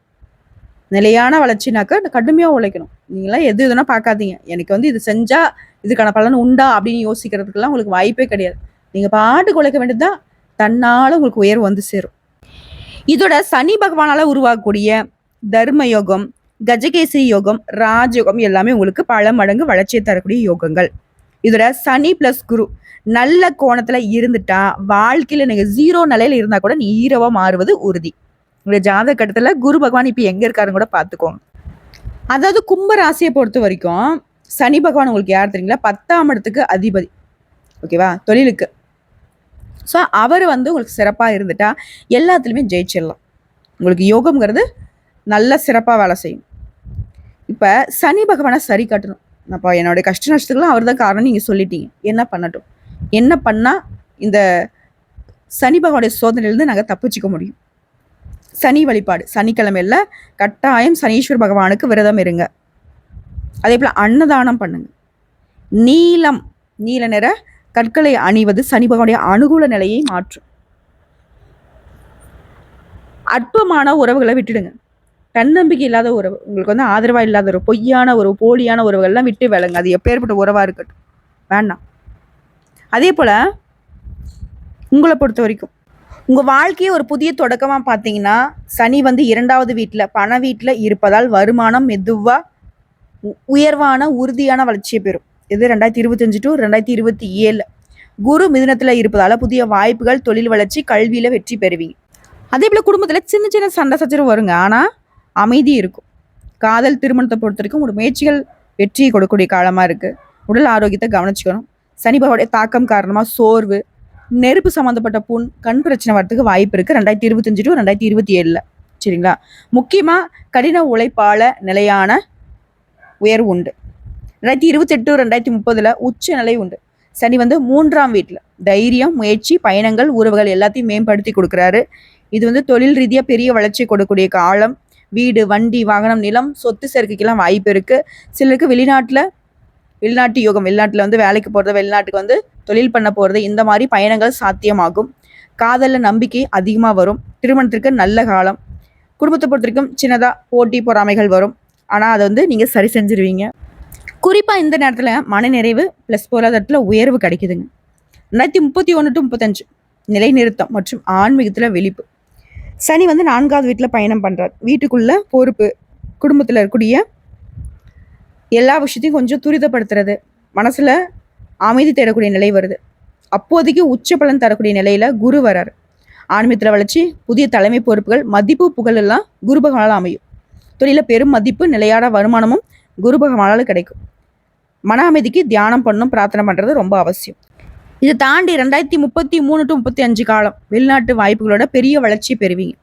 A: நிலையான வளர்ச்சினாக்க கடுமையாக உழைக்கணும். நீங்களாம் எது எதுனா பார்க்காதீங்க. எனக்கு வந்து இது செஞ்சால் இதுக்கான பலன் உண்டா அப்படின்னு யோசிக்கிறதுக்கெல்லாம் உங்களுக்கு வாய்ப்பே கிடையாது. நீங்கள் பாட்டுக்கு உழைக்க வேண்டியதுதான் தன்னால் உங்களுக்கு உயர்வு வந்து சேரும். இதோட சனி பகவானால் உருவாகக்கூடிய தர்ம யோகம் கஜகேசரி யோகம் ராஜயோகம் எல்லாமே உங்களுக்கு பல மடங்கு வளர்ச்சியை தரக்கூடிய யோகங்கள். இதோட சனி ப்ளஸ் குரு நல்ல கோணத்தில் இருந்துட்டா வாழ்க்கையில் நீங்கள் ஜீரோ நிலையில் இருந்தால் கூட நீ ஈரவாக மாறுவது உறுதி. உங்களுடைய ஜாதக கட்டத்தில் குரு பகவான் இப்போ எங்கே இருக்காருன்னு கூட பார்த்துக்கோங்க அதாவது கும்ப ராசியை பொறுத்த வரைக்கும் சனி பகவான் உங்களுக்கு யார் தெரியுங்களா? பத்தாம் இடத்துக்கு அதிபதி. ஓகேவா தொழிலுக்கு. ஸோ அவர் வந்து உங்களுக்கு சிறப்பாக இருந்துட்டா எல்லாத்துலேயுமே ஜெயிச்சிடலாம். உங்களுக்கு யோகம்ங்கிறது நல்ல சிறப்பாக வேலை செய்யும். இப்போ சனி பகவானை சரி கட்டணும். அப்போ என்னோடய கஷ்ட நஷ்டத்துக்கெல்லாம் அவர் தான் காரணம் நீங்கள் சொல்லிட்டீங்க. என்ன பண்ணட்டும்? என்ன பண்ணால் இந்த சனி பகவானுடைய சோதனையிலேருந்து நாங்கள் தப்பிச்சிக்க முடியும்? சனி வழிபாடு. சனிக்கிழமையில் கட்டாயம் சனீஸ்வர பகவானுக்கு விரதம் இருங்க. அதே போல் அன்னதானம் பண்ணுங்க. நீலம் நீல நிற கற்களை அணிவது சனி பகவானுடைய அனுகூல நிலையை மாற்றும். அற்பமான உறவுகளை விட்டுடுங்க. தன்னம்பிக்கை இல்லாத உறவு உங்களுக்கு வந்து ஆதரவாக இல்லாத ஒரு பொய்யான உறவு போலியான உறவுகள்லாம் விட்டு விளங்க அது எப்பேற்பட்ட உறவாக இருக்கட்டும். வேண்டாம். அதே போல் உங்களை பொறுத்த வரைக்கும் உங்கள் வாழ்க்கையை ஒரு புதிய தொடக்கமாக பார்த்தீங்கன்னா சனி வந்து இரண்டாவது வீட்டில் பண வீட்டில் இருப்பதால் வருமானம் மெதுவாக உயர்வான உறுதியான வளர்ச்சியை பெறும். இது ரெண்டாயிரத்தி இருபத்தஞ்சு டு ரெண்டாயிரத்தி இருபத்தி ஏழு. குரு மிதுனத்தில் இருப்பதால் புதிய வாய்ப்புகள் தொழில் வளர்ச்சி கல்வியில் வெற்றி பெறுவீங்க. அதே போல் குடும்பத்தில் சின்ன சின்ன சண்டை சச்சரவு வருங்க. ஆனால் அமைதி இருக்கும். காதல் திருமணத்தை பொறுத்த வரைக்கும் ஒரு முயற்சிகள் வெற்றியை கொடுக்கக்கூடிய காலமாக இருக்குது உடல் ஆரோக்கியத்தை கவனிச்சுக்கணும். சனி பகவானுடைய தாக்கம் காரணமாக சோர்வு நெருப்பு சம்மந்தப்பட்ட புண் கண் பிரச்சனை வரதுக்கு வாய்ப்பு இருக்குது ரெண்டாயிரத்தி இருபத்தஞ்சு டு ரெண்டாயிரத்தி இருபத்தி ஏழில். சரிங்களா? முக்கியமாக கடின உழைப்பால நிலையான உயர்வு உண்டு. ரெண்டாயிரத்தி இருபத்தெட்டு ரெண்டாயிரத்தி முப்பதில் உச்ச நிலை உண்டு. சனி வந்து மூன்றாம் வீட்டில் தைரியம் முயற்சி பயணங்கள் உறவுகள் எல்லாத்தையும் மேம்படுத்தி கொடுக்குறாரு. இது வந்து தொழில் ரீதியாக பெரிய வளர்ச்சி கொடுக்கக்கூடிய காலம். வீடு வண்டி வாகனம் நிலம் சொத்து சேர்க்கைக்கெல்லாம் வாய்ப்பு இருக்குது சிலருக்கு வெளிநாட்டில் வெளிநாட்டு யோகம் வெளிநாட்டில் வந்து வேலைக்கு போகிறது வெளிநாட்டுக்கு வந்து தொழில் பண்ண போகிறது இந்த மாதிரி பயணங்கள் சாத்தியமாகும். காதலில் நம்பிக்கை அதிகமாக வரும். திருமணத்திற்கு நல்ல காலம். குடும்பத்தை பொறுத்த வரைக்கும் சின்னதாக போட்டி பொறாமைகள் வரும். ஆனால் அதை வந்து நீங்கள் சரி செஞ்சிருவீங்க. குறிப்பாக இந்த நேரத்தில் மனநிறைவு ப்ளஸ் பொருளாதாரத்தில் உயர்வு கிடைக்குதுங்க. ரெண்டாயிரத்தி முப்பத்தி ஒன்று டு முப்பத்தஞ்சு. நிலைநிறுத்தம் மற்றும் ஆன்மீகத்தில் வெளிப்பு சனி வந்து நான்காவது வீட்டில் பயணம் பண்ணுறார் வீட்டுக்குள்ள பொறுப்பு குடும்பத்தில் இருக்கக்கூடிய எல்லா விஷயத்தையும் கொஞ்சம் துரிதப்படுத்துறது. மனசில் அமைதி தேடக்கூடிய நிலை வருது. அப்போதைக்கு உச்ச பலன் தரக்கூடிய நிலையில் குரு வரார். ஆன்மீகத்தில் வளர்ச்சி புதிய தலைமை பொறுப்புகள் மதிப்பு புகழ் எல்லாம் குரு பகவானால் அமையும். தொழிலில் பெரும் மதிப்பு நிலையான வருமானமும் குரு பகவானால் கிடைக்கும். மன அமைதிக்கு தியானம் பண்ணணும் பிரார்த்தனை பண்ணுறது ரொம்ப அவசியம். இதை தாண்டி ரெண்டாயிரத்தி முப்பத்தி மூணு டு முப்பத்தி அஞ்சு காலம் வெளிநாட்டு வாய்ப்புகளோட பெரிய வளர்ச்சி பெறுவீங்க.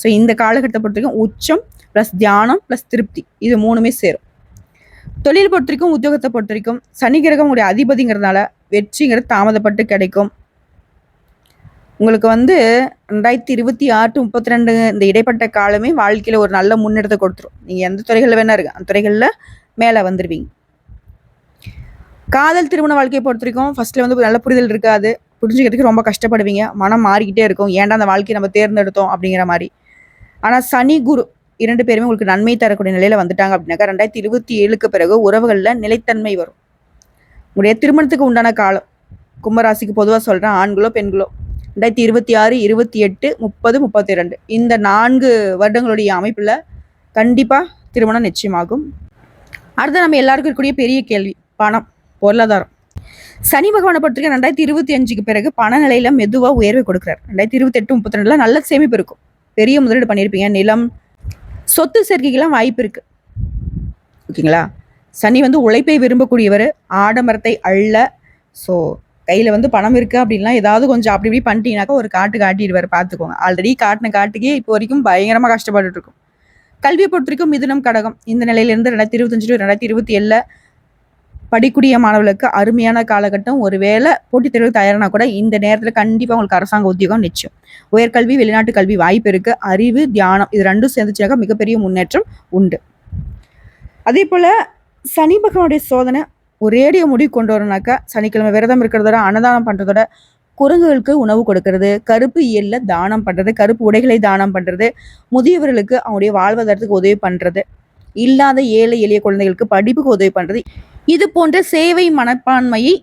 A: ஸோ இந்த காலகட்டத்தை பொறுத்த வரைக்கும் உச்சம் ப்ளஸ் தியானம் ப்ளஸ் திருப்தி. இது மூணுமே சேரும். தொழில் பொறுத்த வரைக்கும் உத்தியோகத்தை பொறுத்த வரைக்கும் சனி கிரகம் உடைய அதிபதிங்கிறதுனால வெற்றிங்கிறது தாமதப்பட்டு கிடைக்கும். உங்களுக்கு வந்து ரெண்டாயிரத்தி இருபத்தி ஆறு முப்பத்தி ரெண்டு இந்த இடைப்பட்ட காலமே வாழ்க்கையில் ஒரு நல்ல முன்னெடுத்து கொடுத்துரும். நீங்கள் எந்த துறைகளில் வேணா இருக்கு அந்த துறைகளில் மேலே வந்துடுவீங்க காதல் திருமண வாழ்க்கையை பொறுத்த வரைக்கும் ஃபர்ஸ்ட்ல வந்து நல்ல புரிதல் இருக்காது. புரிஞ்சுக்கிறதுக்கு ரொம்ப கஷ்டப்படுவீங்க. மனம் மாறிக்கிட்டே இருக்கும். ஏன்டா அந்த வாழ்க்கையை நம்ம தேர்ந்தெடுத்தோம் அப்படிங்கிற மாதிரி. ஆனால் சனி குரு இரண்டு பேருமே உங்களுக்கு நன்மை தரக்கூடிய நிலையில வந்துட்டாங்க அப்படின்னாக்கா ரெண்டாயிரத்தி இருபத்தி ஏழுக்கு பிறகு உறவுகளில் நிலைத்தன்மை வரும். உங்களுடைய திருமணத்துக்கு உண்டான காலம் கும்பராசிக்கு பொதுவாக சொல்கிறேன் ஆண்களோ பெண்களோ ரெண்டாயிரத்தி இருபத்தி ஆறு இருபத்தி எட்டு முப்பது முப்பத்தி ரெண்டு இந்த நான்கு வருடங்களுடைய அமைப்பில் கண்டிப்பாக திருமணம் நிச்சயமாகும். அடுத்து நம்ம எல்லாருக்கும் இருக்கக்கூடிய பெரிய கேள்வி பணம் பொருளாதாரம். சனி பகவானை பொறுத்தவரைக்கும் ரெண்டாயிரத்தி இருபத்தி அஞ்சுக்கு பிறகு பண நிலையில மெதுவாக உயர்வை கொடுக்குறாரு. ரெண்டாயிரத்தி இருபத்தி எட்டு முப்பத்தி ரெண்டுல நல்ல சேமிப்பு இருக்கும். பெரிய முதலீடு பண்ணியிருப்பீங்க. நிலம் சொத்து சேர்க்கைக்கெல்லாம் வாய்ப்பு இருக்கு. ஓகேங்களா? சனி வந்து உழைப்பை விரும்பக்கூடியவர் ஆடம்பரத்தை அள்ள ஸோ கையில் வந்து பணம் இருக்குது அப்படின்லாம் ஏதாவது கொஞ்சம் அப்படி இப்படி பண்ணிட்டீங்கனாக்கா ஒரு காட்டு காட்டிடுவார் பார்த்துக்கோங்க. ஆல்ரெடி காட்டின காட்டுக்கே இப்போ வரைக்கும் பயங்கரமாக கஷ்டப்பட்டுருக்கும் கல்வியை பொறுத்த வரைக்கும் மிதுனம் கடகம். இந்த நிலையிலேருந்து ரெண்டாயிரத்தி இருபத்தஞ்சு டு ரெண்டாயிரத்தி இருபத்தி ஏழில் படிக்கூடிய மாணவர்களுக்கு அருமையான காலகட்டம். ஒருவேளை போட்டித் தேர்வு தயாரானா கூட இந்த நேரத்தில் கண்டிப்பாக உங்களுக்கு அரசாங்க உத்தியோகம் நிச்சயம். உயர்கல்வி வெளிநாட்டு கல்வி வாய்ப்பு இருக்கு. அறிவு தியானம் இது ரெண்டும் சேர்ந்துச்சுனாக்கா மிகப்பெரிய முன்னேற்றம் உண்டு. அதே போல் சனி பகவானுடைய சோதனை ஒரேடிய முடிவு கொண்டு வரணுனாக்கா சனிக்கிழமை விரதம் இருக்கிறதோட அன்னதானம் பண்ணுறதோட குரங்குகளுக்கு உணவு கொடுக்கறது கருப்பு இயல்ல தானம் பண்ணுறது கருப்பு உடைகளை தானம் பண்ணுறது முதியவர்களுக்கு அவங்களுடைய வாழ்வாதாரத்துக்கு உதவி பண்ணுறது இல்லாத ஏழை எளிய குழந்தைகளுக்கு படிப்புக்கு உதவி பண்ணுறது இது போன்ற சேவை மனப்பான்மையை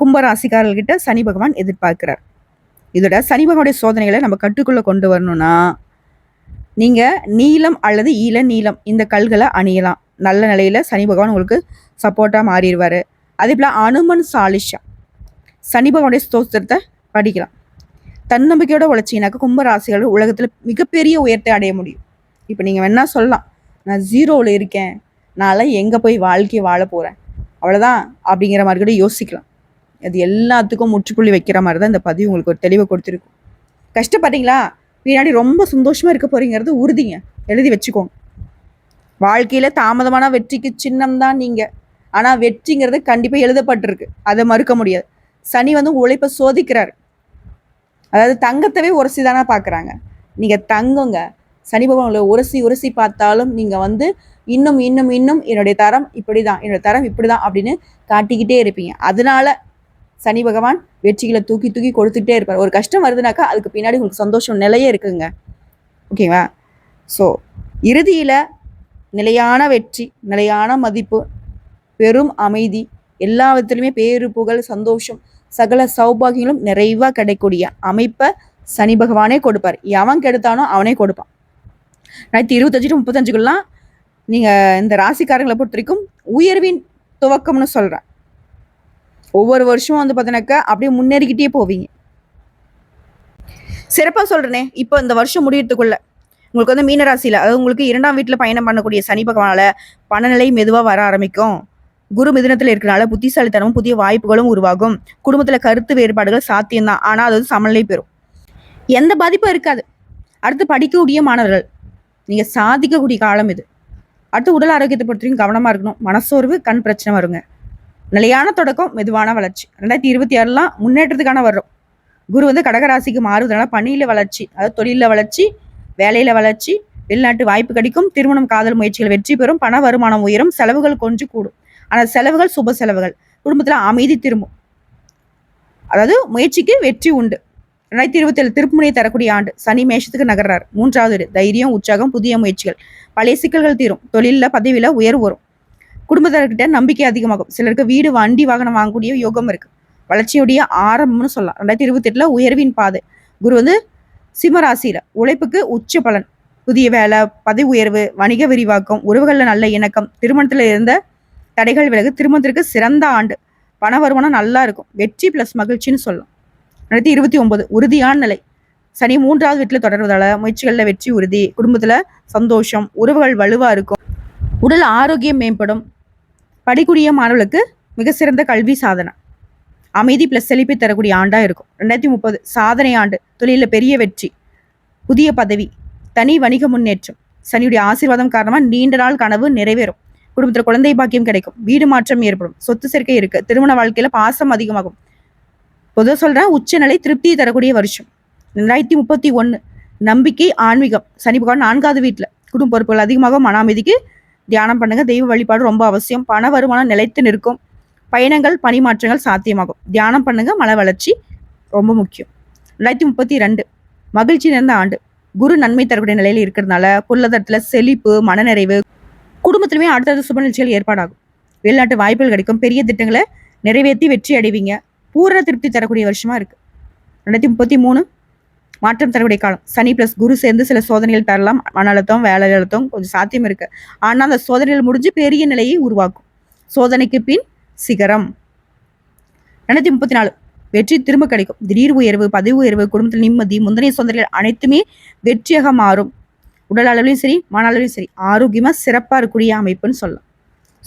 A: கும்பராசிக்காரர்கிட்ட சனி பகவான் எதிர்பார்க்கிறார். இதோட சனி பகவானுடைய சோதனைகளை நம்ம கட்டுக்குள்ள கொண்டு வரணும்னா நீங்க நீளம் அல்லது ஈழ நீளம் இந்த கல்களை அணியலாம். நல்ல நிலையில சனி பகவான் உங்களுக்கு சப்போர்ட்டா மாறிடுவாரு. அதே போல் அனுமன் சாலிஷா சனி பகவானுடைய ஸ்தோத்திரத்தை படிக்கலாம். தன்னம்பிக்கையோட உழைச்சிங்கனாக்கா கும்பராசிகள் உலகத்தில் மிகப்பெரிய உயரத்தை அடைய முடியும். இப்போ நீங்கள் வேணா சொல்லலாம் நான் ஜீரோவில் இருக்கேன் நான்லாம் எங்கே போய் வாழ்க்கையை வாழ போகிறேன் அவ்வளோதான் அப்படிங்கிற மாதிரி கூட யோசிக்கலாம். அது எல்லாத்துக்கும் முற்றுப்புள்ளி வைக்கிற மாதிரி தான் இந்த பதிவு உங்களுக்கு ஒரு தெளிவை கொடுத்துருக்கும். கஷ்டப்பட்டீங்களா? பின்னாடி ரொம்ப சந்தோஷமாக இருக்க போகிறீங்கிறது உறுதிங்க. எழுதி வச்சுக்கோங்க. வாழ்க்கையில் தாமதமான வெற்றிக்கு சின்னம் தான் நீங்கள் ஆனால் வெற்றிங்கிறது கண்டிப்பாக எழுதப்பட்டிருக்கு. அதை மறுக்க முடியாது. சனி வந்து உழைப்பை சோதிக்கிறாரு. அதாவது தங்கத்தவே உரசி தானே பார்க்குறாங்க நீங்கள் தங்குங்க. சனி பகவான் உரசி உரசி பார்த்தாலும் நீங்கள் வந்து இன்னும் இன்னும் இன்னும் என்னுடைய தரம் இப்படி தான் என்னுடைய தரம் இப்படி தான் அப்படின்னு காட்டிக்கிட்டே இருப்பீங்க. அதனால சனி பகவான் வெற்றிகளை தூக்கி தூக்கி கொடுத்துட்டே இருப்பார். ஒரு கஷ்டம் வருதுனாக்கா அதுக்கு பின்னாடி உங்களுக்கு சந்தோஷம் நிலையே இருக்குங்க. ஓகேவா? ஸோ இறுதியில் நிலையான வெற்றி நிலையான மதிப்பு பெரும் அமைதி எல்லா விதத்துலையுமே பேரு புகழ் சந்தோஷம் சகல சௌபாகியங்களும் நிறைவாக கிடைக்கூடிய அமைப்பை சனி பகவானே கொடுப்பார். எவன் கெடுத்தானோ அவனே கொடுப்பான். ரெண்டாயிரத்தி இருபத்தஞ்சு டு முப்பத்தஞ்சுக்குலாம் நீங்கள் இந்த ராசிக்காரங்களை பொறுத்த வரைக்கும் உயர்வின் துவக்கம்னு சொல்கிறேன் ஒவ்வொரு வருஷமும் வந்து பார்த்தீங்கன்னாக்கா அப்படியே முன்னேறிக்கிட்டே போவீங்க. சிறப்பாக சொல்கிறேனே இப்போ இந்த வருஷம் முடியறதுக்குள்ள உங்களுக்கு வந்து மீனராசியில் அதாவது உங்களுக்கு இரண்டாம் வீட்டில் பயணம் பண்ணக்கூடிய சனி பகவானால் பணநிலை மெதுவாக வர ஆரம்பிக்கும். குரு மிதனத்தில் இருக்கிறனால புத்திசாலித்தனமும் புதிய வாய்ப்புகளும் உருவாகும். குடும்பத்தில் கருத்து வேறுபாடுகள் சாத்தியம்தான். ஆனால் அது வந்து சமநிலை பெறும். எந்த பாதிப்பும் இருக்காது. அடுத்து படிக்கக்கூடிய மாணவர்கள். நீங்கள் சாதிக்கக்கூடிய காலம் இது. அடுத்து உடல் ஆரோக்கியத்தை பொறுத்தவரைக்கும் கவனமாக இருக்கணும். மனசோர்வு கண் பிரச்சனை வருங்க. நிலையான தொடக்கம் மெதுவான வளர்ச்சி. ரெண்டாயிரத்தி இருபத்தி ஆறுலாம் முன்னேற்றத்துக்கான வரும் குரு வந்து கடகராசிக்கு மாறுவதனால பணியில் வளர்ச்சி அதாவது தொழிலில் வளர்ச்சி வேலையில் வளர்ச்சி வெளிநாட்டு வாய்ப்பு கிடைக்கும் திருமணம் காதல் முயற்சிகள் வெற்றி பெறும் பண வருமானம் உயரும் செலவுகள் கொஞ்சம் கூடும். ஆனால் செலவுகள் சுப செலவுகள். குடும்பத்தில் அமைதி திரும்பும். அதாவது முயற்சிக்கு வெற்றி உண்டு. ரெண்டாயிரத்தி இருபத்தி ஏழு திருப்புமுனையை தரக்கூடிய ஆண்டு சனி மேஷத்துக்கு நகர்றார். மூன்றாவது தைரியம் உற்சாகம் புதிய முயற்சிகள். பழைய சிக்கல்கள் தீரும். தொழிலில் பதவியில் உயர்வு வரும். குடும்பத்தார்கிட்ட நம்பிக்கை அதிகமாகும். சிலருக்கு வீடு வண்டி வாகனம் வாங்கக்கூடிய யோகம் இருக்கு. வளர்ச்சியுடைய ஆரம்பம்னு சொல்லலாம். ரெண்டாயிரத்தி இருபத்தி எட்டுல உயர்வின் பாதை. குரு வந்து சிம்மராசியில. உழைப்புக்கு உச்ச பலன். புதிய வேலை பதவி உயர்வு வணிக விரிவாக்கம் உறவுகளில் நல்ல இணக்கம் திருமணத்தில் இருந்த தடைகள் விலகு திருமணத்திற்கு சிறந்த ஆண்டு. பண வருமானம் நல்லா இருக்கும். வெற்றி பிளஸ் மகிழ்ச்சின்னு சொல்லலாம். ரெண்டாயிரத்தி இருபத்தி ஒன்பது உறுதியான நிலை. சனி மூன்றாவது வீட்டில் தொடர்வதால முயற்சிகளில் வெற்றி உறுதி. குடும்பத்தில் சந்தோஷம் உறவுகள் வலுவாக இருக்கும். உடல் ஆரோக்கியம் மேம்படும். படிக்குடிய மாணவர்களுக்கு மிக சிறந்த கல்வி சாதனை அமைதி ப்ளஸ் செழிப்பை தரக்கூடிய ஆண்டாக இருக்கும். ரெண்டாயிரத்தி முப்பது சாதனை ஆண்டு. தொழிலில் பெரிய வெற்றி. புதிய பதவி. தனி வணிக முன்னேற்றம். சனியுடைய ஆசீர்வாதம் காரணமாக நீண்ட நாள் கனவு நிறைவேறும். குடும்பத்தில் குழந்தை பாக்கியம் கிடைக்கும். வீடு மாற்றம் ஏற்படும். சொத்து சேர்க்கை இருக்கு. திருமண வாழ்க்கையில் பாசம் அதிகமாகும். பொதுவாக சொல்கிறேன் உச்சநிலை திருப்தி தரக்கூடிய வருஷம். ரெண்டாயிரத்தி முப்பத்தி ஒன்று நம்பிக்கை ஆன்மீகம். சனி பகவான் நான்காவது வீட்டில் குடும்ப பொறுப்புகள் அதிகமாக மன அமைதிக்கு தியானம் பண்ணுங்கள் தெய்வ வழிபாடு ரொம்ப அவசியம். பண வருமானம் நிலைத்து நிற்கும். பயணங்கள் பணிமாற்றங்கள் சாத்தியமாகும். தியானம் பண்ணுங்கள் மன வளர்ச்சி ரொம்ப முக்கியம். ரெண்டாயிரத்தி முப்பத்தி ரெண்டு. மகிழ்ச்சி நிறைந்த ஆண்டு. குரு நன்மை தரக்கூடிய நிலையில் இருக்கிறதுனால பொருளாதாரத்தில் செழிப்பு மனநிறைவு குடும்பத்திலுமே அடுத்தடுத்த சுப நிகழ்ச்சிகள் ஏற்பாடாகும். வெளிநாட்டு வாய்ப்புகள் கிடைக்கும். பெரிய திட்டங்களை நிறைவேற்றி வெற்றி அடைவீங்க. பூரண திருப்தி தரக்கூடிய வருஷமா இருக்கு. ரெண்டாயிரத்தி முப்பத்தி மூணு மாற்றம் தரக்கூடிய காலம். சனி பிளஸ் குரு சேர்ந்து சில சோதனைகள் தரலாம் மன அழுத்தம் வேலை அழுத்தம் கொஞ்சம் சாத்தியம் இருக்கு. ஆனால் அந்த சோதனைகள் முடிஞ்சு பெரிய நிலையை உருவாக்கும். சோதனைக்கு பின் சிகரம். ரெண்டாயிரத்தி முப்பத்தி நாலு வெற்றி திரும்ப கிடைக்கும். திடீர் உயர்வு பதவி உயர்வு குடும்பத்தில் நிம்மதி முந்தைய சோதனைகள் அனைத்துமே வெற்றியாக மாறும். உடல் அளவிலையும் சரி மன அளவிலையும் சரி ஆரோக்கியமாக சிறப்பாக இருக்கக்கூடிய அமைப்புன்னு சொல்லலாம்.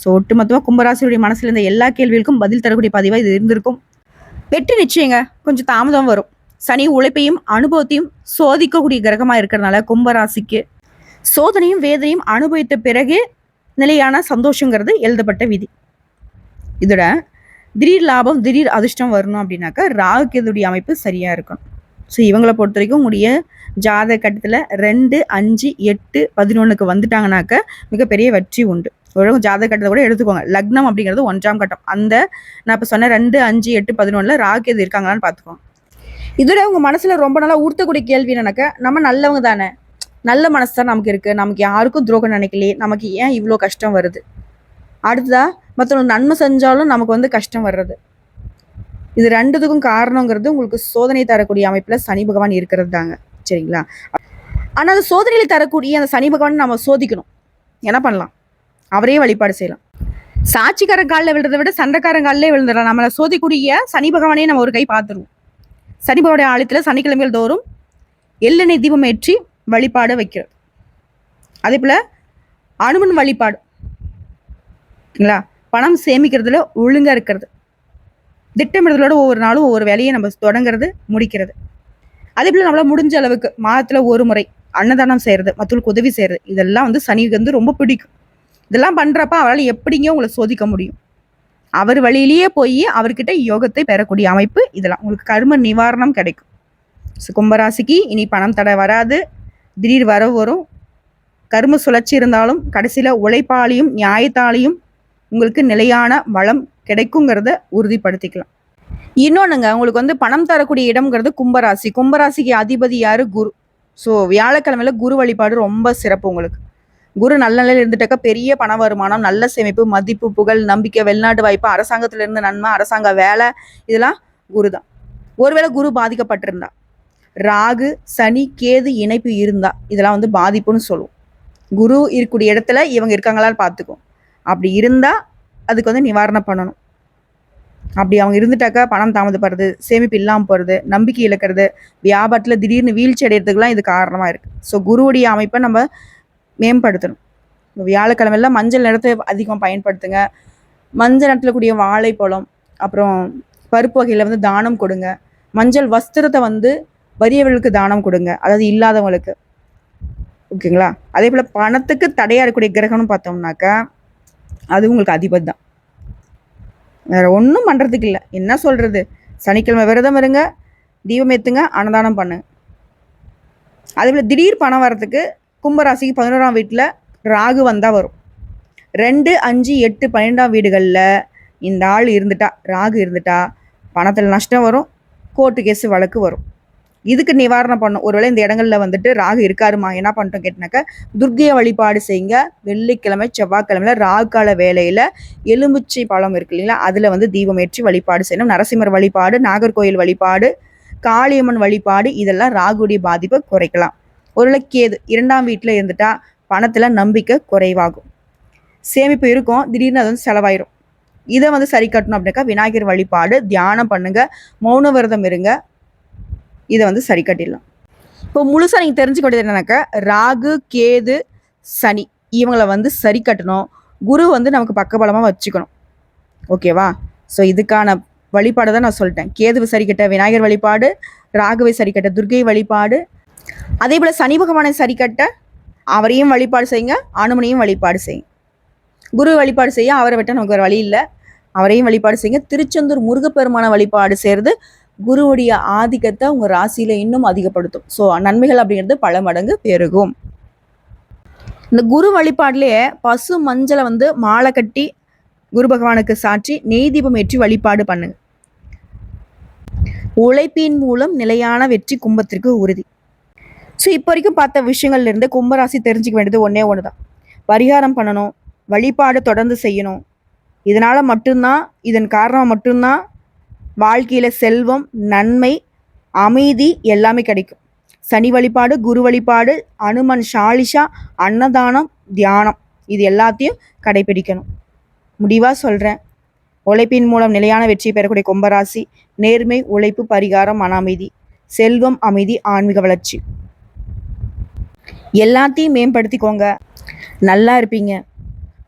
A: ஸோ ஒட்டுமொத்தமாக கும்பராசியுடைய மனசில் இருந்த எல்லா கேள்விகளுக்கும் பதில் தரக்கூடிய பதிவாக இது இருந்திருக்கும். வெற்றி நிச்சயங்க. கொஞ்சம் தாமதம் வரும். சனி உழைப்பையும் அனுபவத்தையும் சோதிக்கக்கூடிய கிரகமாக இருக்கிறதுனால கும்பராசிக்கு சோதனையும் வேதனையும் அனுபவித்த பிறகு நிலையான சந்தோஷங்கிறது எழுதப்பட்ட விதி. இதோட திடீர் லாபம் திடீர் அதிர்ஷ்டம் வரணும் அப்படின்னாக்கா ராகு கேதுடைய அமைப்பு சரியாக இருக்கணும். ஸோ இவங்களை பொறுத்த வரைக்கும் உங்களுடைய ஜாதக கட்டத்தில் ரெண்டு அஞ்சு எட்டு பதினொன்றுக்கு வந்துட்டாங்கனாக்க மிகப்பெரிய வெற்றி உண்டு. ஒரு ஜாதக கட்டத்தை கூட எடுத்துக்கோங்க. லக்னம் அப்படிங்கிறது ஒன்றாம் கட்டம். அந்த நான் இப்போ சொன்ன ரெண்டு அஞ்சு எட்டு பதினொன்றில் ராகு எது இருக்காங்களான்னு பார்த்துக்கோங்க இதோட அவங்க மனசுல ரொம்ப நாளாக உறுத்தக்கூடிய கேள்வி என்னன்னாக்க நம்ம நல்லவங்க தானே. நல்ல மனசு தான் நமக்கு இருக்கு. நமக்கு யாருக்கும் துரோகம் நினைக்கலையே. நமக்கு ஏன் இவ்வளோ கஷ்டம் வருது? அடுத்ததா மற்றவங்க நன்மை செஞ்சாலும் நமக்கு வந்து கஷ்டம் வர்றது. இது ரெண்டுத்துக்கும் காரணங்கிறது உங்களுக்கு சோதனை தரக்கூடிய அமைப்பில் சனி பகவான் இருக்கிறது தாங்க. சரிங்களா? ஆனால் அந்த சோதனையில் தரக்கூடிய அந்த சனி பகவான் நம்ம சோதிக்கணும். என்ன பண்ணலாம்? அவரே வழிபாடு செய்யலாம். சாட்சிக்காரன் காலில் விழுறதை விட சண்டைக்காரன் காலிலே விழுந்துடலாம். நம்மளை சோதிக்கூடிய சனி பகவானே நம்ம ஒரு கை பார்த்துருவோம். சனி பகவானுடைய ஆலயத்தில் சனிக்கிழமைகள் தோறும் எள்ளெண்ணெய் தீபம் ஏற்றி வழிபாடு வைக்கிறது. அதே போல் அனுமன் வழிபாடு. ஓகேங்களா? பணம் சேமிக்கிறதுல ஒழுங்காக இருக்கிறது. திட்டமிடுதலோட ஒவ்வொரு நாளும் ஒவ்வொரு வேலையை நம்ம தொடங்குறது முடிக்கிறது. அதே போல் நம்மளால் முடிஞ்ச அளவுக்கு மாதத்தில் ஒரு முறை அன்னதானம் செய்கிறது மற்றவங்களுக்கு உதவி செய்கிறது இதெல்லாம் வந்து சனிக்கு வந்து ரொம்ப பிடிக்கும். இதெல்லாம் பண்ணுறப்ப அவரால் எப்படிங்க உங்களை சோதிக்க முடியும்? அவர் வழியிலேயே போய் அவர்கிட்ட யோகத்தை பெறக்கூடிய அமைப்பு இதெல்லாம். உங்களுக்கு கர்ம நிவாரணம் கிடைக்கும். ஸோ கும்பராசிக்கு இனி பணம் தடை வராது. திடீர் வரவு வரும். கர்ம சுழற்சி இருந்தாலும் கடைசியில் உழைப்பாலையும் நியாயத்தாலையும் உங்களுக்கு நிலையான வளம் கிடைக்குங்கிறத உறுதிப்படுத்திக்கலாம். இன்னொன்றுங்க உங்களுக்கு வந்து பணம் தரக்கூடிய இடம்ங்கிறது கும்பராசி. கும்பராசிக்கு அதிபதி யாரு? குரு. ஸோ வியாழக்கிழமையில் குரு வழிபாடு ரொம்ப சிறப்பு உங்களுக்கு. குரு நல்ல நிலையில் இருந்துட்டாக்கா பெரிய பண வருமானம் நல்ல சேமிப்பு மதிப்பு புகழ் நம்பிக்கை வெளிநாட்டு வாய்ப்பு அரசாங்கத்திலிருந்து நன்மை அரசாங்க வேலை இதெல்லாம் குரு தான் ஒருவேளை குரு பாதிக்கப்பட்டிருந்தா ராகு சனி கேது இணைப்பு இருந்தா இதெல்லாம் வந்து பாதிப்புன்னு சொல்லுவோம். குரு இருக்கக்கூடிய இடத்துல இவங்க இருக்காங்களான்னு பார்த்துக்கும் அப்படி இருந்தால் அதுக்கு வந்து நிவாரணம் பண்ணணும். அப்படி அவங்க இருந்துட்டாக்கா பணம் தாமதப்படுறது சேமிப்பு இல்லாமல் போகிறது நம்பிக்கை இழக்கிறது வியாபாரத்தில் திடீர்னு வீழ்ச்சி அடையிறதுக்குலாம் இது காரணமாக இருக்குது ஸோ குருவுடைய அமைப்பை நம்ம மேம்படுத்தணும். இப்போ வியாழக்கிழமையில மஞ்சள் நிறத்தை அதிகம் பயன்படுத்துங்க. மஞ்சள் நிறத்தில் கூடிய வாழைப்பழம் அப்புறம் பருப்பு வகையில் வந்து தானம் கொடுங்க. மஞ்சள் வஸ்திரத்தை வந்து வறியவர்களுக்கு தானம் கொடுங்க. அதாவது இல்லாதவங்களுக்கு. ஓகேங்களா? அதே போல் பணத்துக்கு தடையாக இருக்கக்கூடிய கிரகம்னு பார்த்தோம்னாக்கா அது உங்களுக்கு அதிபதி தான். வேற ஒன்றும் பண்ணுறதுக்கு இல்லை. என்ன சொல்கிறது சனிக்கிழமை விரதம் இருங்க தீபம் ஏற்றுங்க அன்னதானம் பண்ணுங்க. அதே போல் திடீர் பணம் வரத்துக்கு கும்பராசிக்கு பதினோராம் வீட்டில் ராகு வந்தால் வரும். ரெண்டு அஞ்சு எட்டு பன்னெண்டாம் வீடுகளில் இந்த ஆள் இருந்துட்டா ராகு இருந்துட்டா பணத்தில் நஷ்டம் வரும் கோர்ட்டு கேஸு வழக்கு வரும். இதுக்கு நிவாரணம் பண்ணும் ஒருவேளை இந்த இடங்களில் வந்துட்டு ராகு இருக்காருமா? என்ன பண்ணிட்டோம் கேட்டினாக்கா துர்கையை வழிபாடு செய்யுங்க. வெள்ளிக்கிழமை செவ்வாய்க்கிழமையில் ராகு கால வேலையில் எலுமிச்சை பழம் இருக்கு இல்லைங்களா? அதில் வந்து தீபம் ஏற்றி வழிபாடு செய்யணும். நரசிம்மர் வழிபாடு நாகர்கோயில் வழிபாடு காளியம்மன் வழிபாடு இதெல்லாம் ராகுடைய பாதிப்பை குறைக்கலாம். ஒருவேளை கேது இரண்டாம் வீட்டில் இருந்துட்டா பணத்தில் நம்பிக்கை குறைவாகும். சேமிப்பு இருக்கும் திடீர்னு அது வந்து செலவாயிரும். இதை வந்து சரி கட்டணும் அப்படின்னாக்கா விநாயகர் வழிபாடு தியானம் பண்ணுங்க மௌன விரதம் இருங்க. இதை வந்து சரி கட்டிடலாம். இப்போ முழுசாக நீங்கள் தெரிஞ்சுக்க வேண்டியது என்னன்னாக்கா ராகு கேது சனி இவங்களை வந்து சரி கட்டணும். குரு வந்து நமக்கு பக்கபலமாக வச்சுக்கணும். ஓகேவா? ஸோ இதுக்கான வழிபாடு தான் நான் சொல்லிட்டேன். கேதுவை சரி கட்ட விநாயகர் வழிபாடு ராகுவை சரி கட்ட துர்கை வழிபாடு அதே போல் சனி பகவானை சரி கட்ட அவரையும் வழிபாடு செய்யுங்க அனுமனையும் வழிபாடு செய்யுங்க. குரு வழிபாடு செய்ய அவரை விட்ட நமக்கு ஒரு வழி இல்லை. அவரையும் வழிபாடு செய்யுங்க. திருச்செந்தூர் முருகப்பெருமான வழிபாடு செய்கிறது குருவுடைய ஆதிக்கத்தை உங்கள் ராசியில் இன்னும் அதிகப்படுத்தும். ஸோ நன்மைகள் அப்படிங்கிறது பல மடங்கு பெருகும். இந்த குரு வழிபாட்டிலேயே பசு மஞ்சளை வந்து மாலை கட்டி குரு பகவானுக்கு சாற்றி நெய் தீபம் ஏற்றி வழிபாடு பண்ணுங்க. உழைப்பின் மூலம் நிலையான வெற்றி கும்பத்திற்கு உறுதி. ஸோ இப்போ வரைக்கும் பார்த்த விஷயங்கள்லேருந்து கும்பராசி தெரிஞ்சுக்க வேண்டியது ஒன்றே ஒன்று தான் பரிகாரம் பண்ணணும் வழிபாடு தொடர்ந்து செய்யணும். இதனால் மட்டும்தான் இதன் காரணமாக மட்டும்தான் வாழ்க்கையில் செல்வம் நன்மை அமைதி எல்லாமே கிடைக்கும். சனி வழிபாடு குரு வழிபாடு அனுமன் ஷாலிஷா அன்னதானம் தியானம். இது எல்லாத்தையும் கடைபிடிக்கணும். முடிவாக சொல்கிறேன் உழைப்பின் மூலம் நிலையான வெற்றி பெறக்கூடிய கும்பராசி நேர்மை உழைப்பு பரிகாரம் மன அமைதி செல்வம் அமைதி ஆன்மீக வளர்ச்சி. எல்லாத்தையும் மேம்படுத்திக்கோங்க. நல்லா இருப்பீங்க.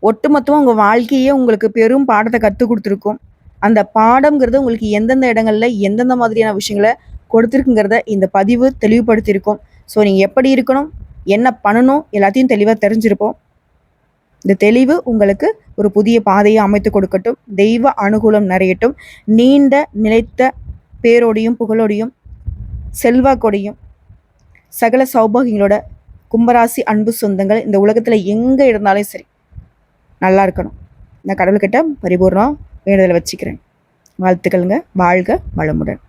A: ஒட்டுமொத்தமாக உங்கள் வாழ்க்கையே உங்களுக்கு பெரும் பாடத்தை கற்றுக் கொடுத்துருக்கும். அந்த பாடம்ங்கிறது உங்களுக்கு எந்தெந்த இடங்களில் எந்தெந்த மாதிரியான விஷயங்களை கொடுத்துருக்குங்கிறத இந்த பதிவு தெளிவுபடுத்தியிருக்கும். ஸோ நீங்கள் எப்படி இருக்கணும் என்ன பண்ணணும் எல்லாத்தையும் தெளிவாக தெரிஞ்சிருப்போம். இந்த தெளிவு உங்களுக்கு ஒரு புதிய பாதையை அமைத்து கொடுக்கட்டும். தெய்வ அனுகூலம் நிறையட்டும். நீண்ட நிலைத்த பேரோடையும் புகழோடையும் செல்வாக்கோடையும் சகல சௌபாகியங்களோட கும்பராசி அன்பு சொந்தங்கள் இந்த உலகத்தில் எங்கே இருந்தாலும் சரி நல்லா இருக்கணும். நான் கடவுள்கிட்ட பரிபூர்ணம் வேண்டுதலை வச்சுக்கிறேன். வாழ்த்துக்கள்ங்க. வாழ்க வளமுடன்.